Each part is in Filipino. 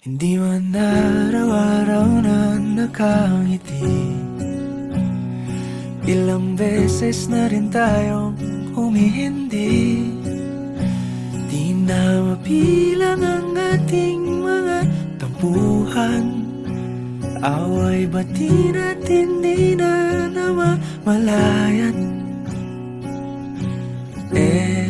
Hindi man araw-araw na nakangiti. Ilang beses na rin tayong humihindi. Di na mabilang ang ating mga tampuhan. Away bati natin di na namamalayan Eto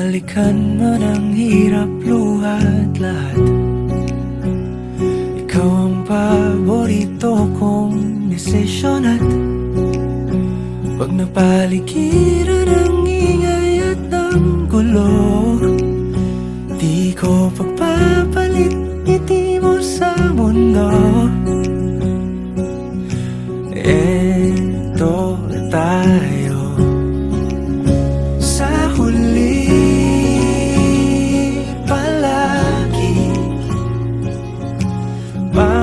balikan man ang hirap luhat lahat. Ikaw ang paborito kong desisyon at Pag napaligiran ang ingay at ang gulo Di ko pagpapalit ngiti mo sa mundo. Eto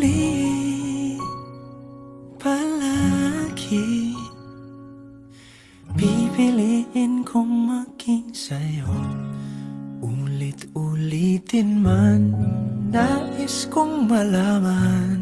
huli Palagi. Pipiliin kong maging sa'yo Ulit-ulitin man. Nais kong malaman